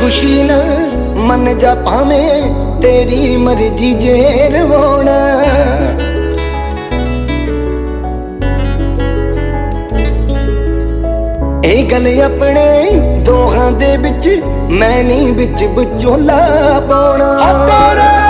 ਖੁਸ਼ੀ ਨਾ ਮਨ ਜਾ ਭਾਵੇਂ ਤੇਰੀ ਮਰਜ਼ੀ ਜੇ ਰਵਾਉਣਾ। ਇਹ ਗੱਲ ਆਪਣੇ ਦੋਹਾਂ ਦੇ ਵਿੱਚ ਮੈਂ ਨਹੀਂ ਵਿੱਚ ਵਿਚੋਲਾ ਪਾਉਣਾ। ਤੇਰਾ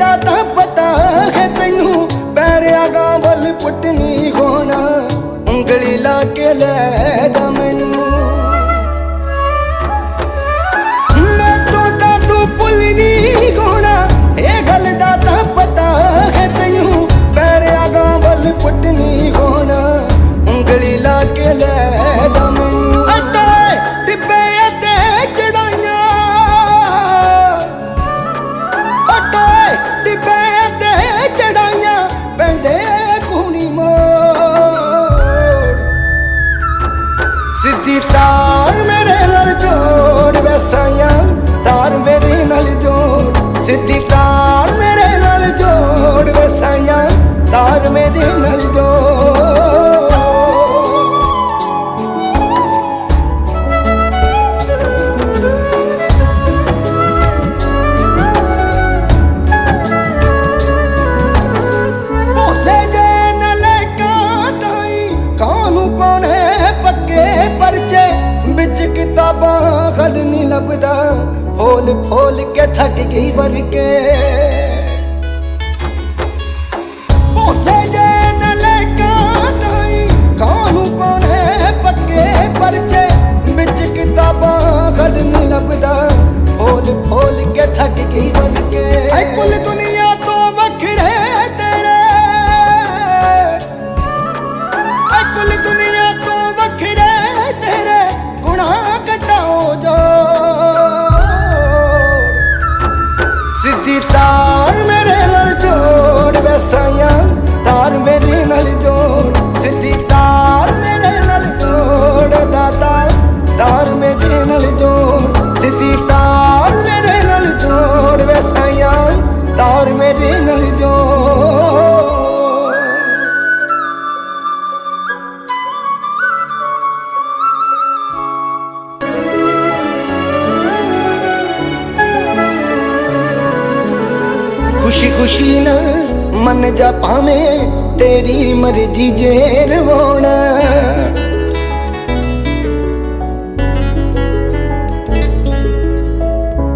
दाता पता ਸਿੱਧੀ ਤਾਰ ਮੇਰੇ ਨਾਲ ਜੋੜ ਵਸਾਈਆਂ ਤਾਰ ਮੇਰੇ ਨਾਲ ਜੋੜ। ਮਰਜ਼ੀ ਜੇ ਰਵਾਉਣਾ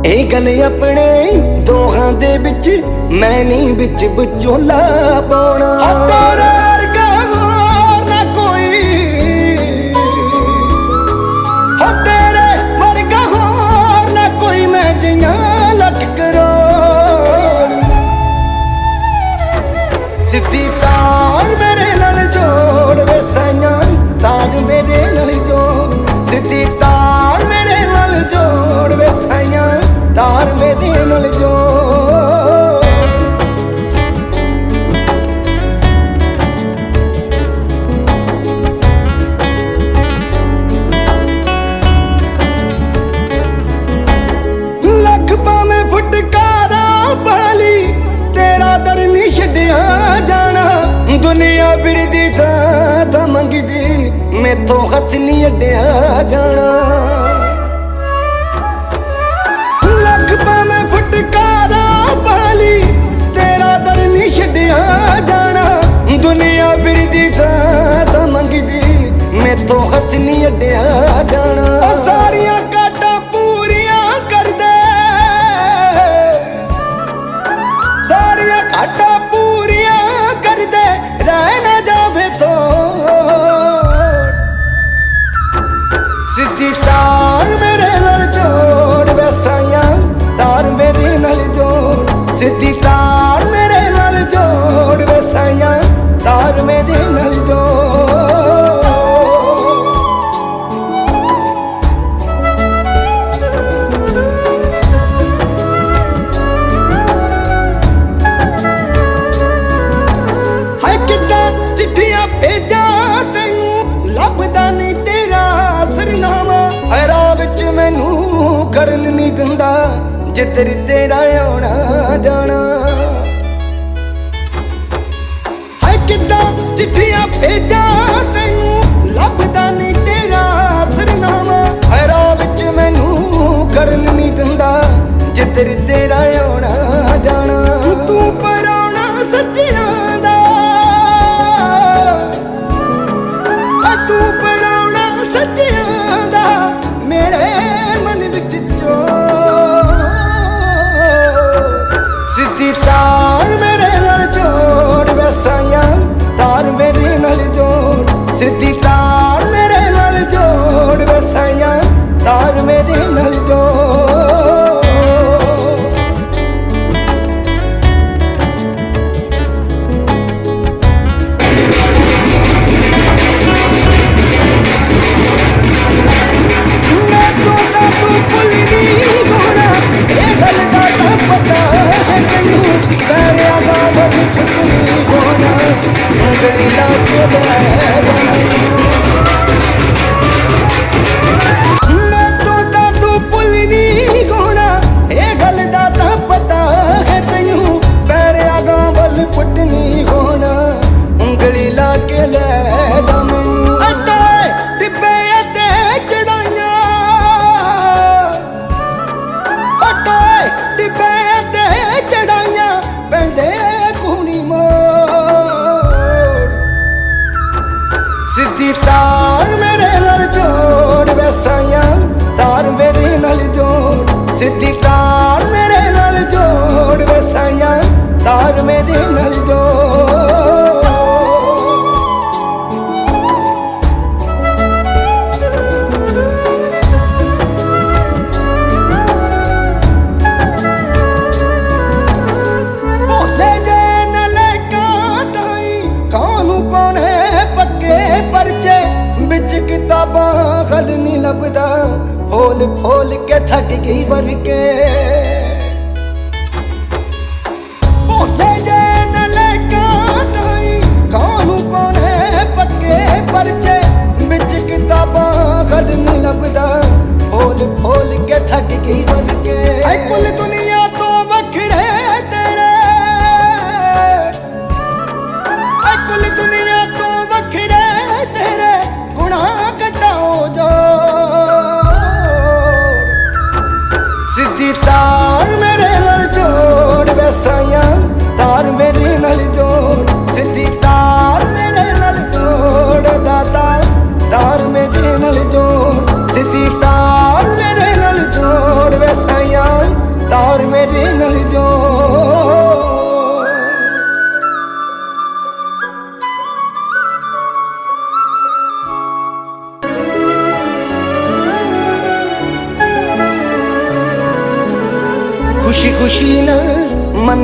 ਇਹ ਗੱਲ ਆਪਣੇ ਦੋਹਾਂ ਦੇ ਵਿੱਚ ਮੈਂ ਨਹੀਂ ਵਿੱਚ ਵਿਚੋਲਾ ਪਾਉਣਾ। ਮੈਥੋਂ ਹੱਥ ਨਹੀਂ ਅੱਡਿਆ ਜਾਣਾ। ditar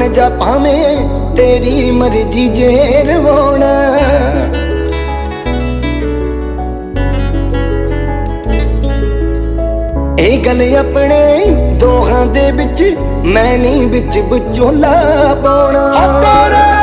ਜਾ ਭਾਵੇਂ ਤੇਰੀ ਮਰਜ਼ੀ ਜੇ ਰਵਾਉਣਾ ਇਹ ਗੱਲ ਆਪਣੇ ਦੋਹਾਂ ਦੇ ਵਿੱਚ ਮੈਂ ਨਹੀਂ ਵਿੱਚ ਵਿਚੋਲਾ ਪਾਉਣਾ। ਤੇਰੇ